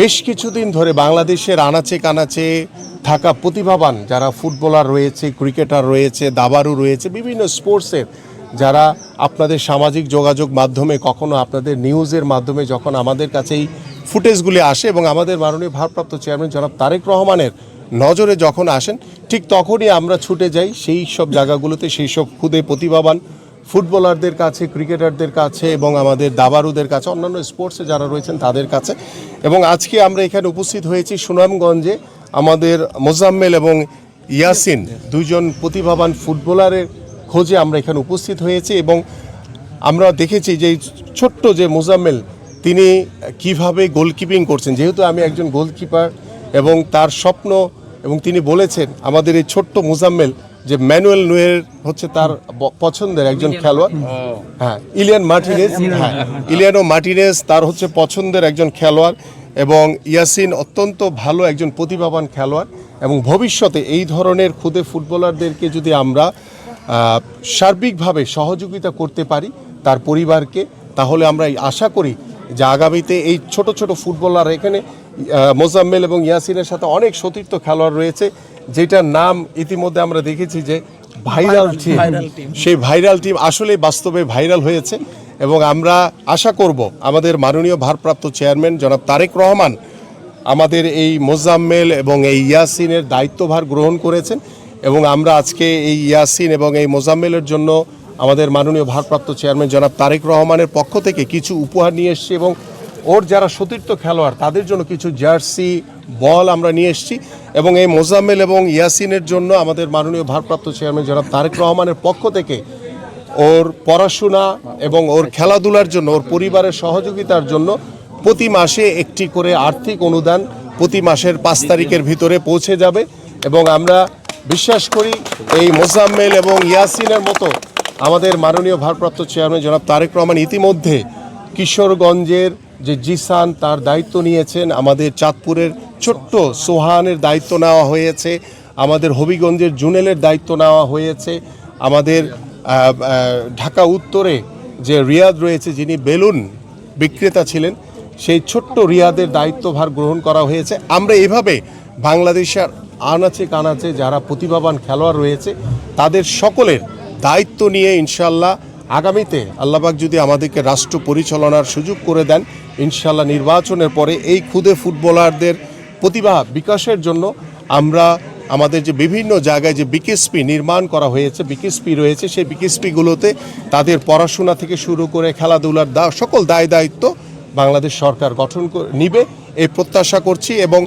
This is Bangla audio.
বেশ কিছুদিন ধরে বাংলাদেশের আনাচে কানাচে থাকা প্রতিভাবান যারা ফুটবলার রয়েছে, ক্রিকেটার রয়েছে দাবারু রয়েছে, বিভিন্ন স্পোর্টসের যারা আপনাদের সামাজিক যোগাযোগ মাধ্যমে, কখনো আপনাদের নিউজের মাধ্যমে যখন আমাদের কাছে এই ফুটেজগুলি আসে এবং আমাদের মাননীয় ভারপ্রাপ্ত চেয়ারম্যান জনাব তারেক রহমানের নজরে যখন আসেন, ঠিক তখনই আমরা ছুটে যাই সেই সব জায়গাগুলোতে, সেই সব খুদে প্রতিভাবান ফুটবলারদের কাছে, ক্রিকেটারদের কাছে এবং আমাদের দাবারুদের কাছে, অন্যান্য স্পোর্টসে যারা রয়েছেন তাদের কাছে। এবং আজকে আমরা এখানে উপস্থিত হয়েছি সুনামগঞ্জে আমাদের মোজাম্মেল এবং ইয়াসিন দুইজন প্রতিভাবান ফুটবলারের খোঁজে আমরা এখানে উপস্থিত হয়েছি এবং আমরা দেখেছি যে ছোট্ট যে মোজাম্মেল, তিনি কীভাবে গোলকিপিং করছেন। যেহেতু আমি একজন গোলকিপার এবং তার স্বপ্ন এবং তিনি বলেছেন, আমাদের এই ছোট্ট মোজাম্মেল যে ম্যানুয়েল নুয়ের হচ্ছে তার পছন্দের একজন খেলোয়াড়। হ্যাঁ ইলিয়ান মার্টিনেস হ্যাঁ ইলিয়ানো মার্টিনেস তার হচ্ছে পছন্দের একজন খেলোয়াড় এবং ইয়াসিন অত্যন্ত ভালো একজন প্রতিভাবান খেলোয়াড় এবং ভবিষ্যতে এই ধরনের খুদে ফুটবলারদেরকে যদি আমরা সার্বিকভাবে সহযোগিতা করতে পারি তার পরিবারকে তাহলে আমরা আশা করি যে আগামীতে এই ছোট ছোট ফুটবলার এখানে মোজাম্মেল এবং ইয়াসিনের সাথে অনেক সতীর্থ খেলোয়াড় রয়েছে। যেটার নাম ইতিমধ্যে আমরা দেখেছি যে ভাইরাল টিম সেই ভাইরাল টিম আসলে বাস্তবে ভাইরাল হয়েছে এবং আমরা আশা করব আমাদের মাননীয় ভারপ্রাপ্ত চেয়ারম্যান জনাব তারেক রহমান আমাদের এই মোজাম্মেল এবং এই ইয়াসিনের দায়িত্বভার গ্রহণ করেছেন এবং আমরা আজকে এই ইয়াসিন এবং এই মোজাম্মেলের জন্য আমাদের মাননীয় ভারপ্রাপ্ত চেয়ারম্যান জনাব তারেক রহমানের পক্ষ থেকে কিছু উপহার নিয়ে এসেছি এবং ওর যারা সতীর্থ খেলোয়াড়, তাদের জন্য কিছু জার্সি, বল আমরা নিয়ে এসেছি। এবং এই মোজাম্মেল এবং ইয়াসিনের জন্য আমাদের মাননীয় ভারপ্রাপ্ত চেয়ারম্যান জনাব তারেক রহমানের পক্ষ থেকে ওর পড়াশোনা এবং ওর খেলাধুলার জন্য, ওর পরিবারের সহযোগিতার জন্য প্রতি মাসে একটি করে আর্থিক অনুদান প্রতি মাসের পাঁচ তারিখের ভিতরে পৌঁছে যাবে। এবং আমরা বিশ্বাস করি এই মোজাম্মেল এবং ইয়াসিনের মতো আমাদের মাননীয় ভারপ্রাপ্ত চেয়ারম্যান জনাব তারেক রহমান ইতিমধ্যে কিশোরগঞ্জের যে জিসান তার দায়িত্ব নিয়েছেন, আমাদের চাঁদপুরের ছোট্ট সোহানের দায়িত্ব নেওয়া হয়েছে, আমাদের হবিগঞ্জের জুনেলের দায়িত্ব নেওয়া হয়েছে, আমাদের ঢাকা উত্তরে যে রিয়াদ রয়েছে, যিনি বেলুন বিক্রেতা ছিলেন, সেই ছোট্ট রিয়াদের দায়িত্বভার গ্রহণ করা হয়েছে। আমরা এভাবে বাংলাদেশের আনাচে কানাচে যারা প্রতিভাবান খেলোয়াড় রয়েছে, তাদের সকলের দায়িত্ব নিয়ে ইনশাল্লাহ আগামীতে আল্লাহবাক যদি আমাদেরকে রাষ্ট্র পরিচালনার সুযোগ করে দেন ইনশাল্লাহ নির্বাচনের পরে এই ক্ষুদে ফুটবলারদের প্রতিভা বিকাশের জন্য আমরা আমাদের যে বিভিন্ন জায়গায় যে বিকেএসপি নির্মাণ করা হয়েছে, বিকেএসপি রয়েছে, সেই বিকেএসপিগুলোতে তাদের পড়াশোনা থেকে শুরু করে খেলাধুলার দা, সকল দায় দায়িত্ব বাংলাদেশ সরকার গঠন নিবে, এই প্রত্যাশা করছি এবং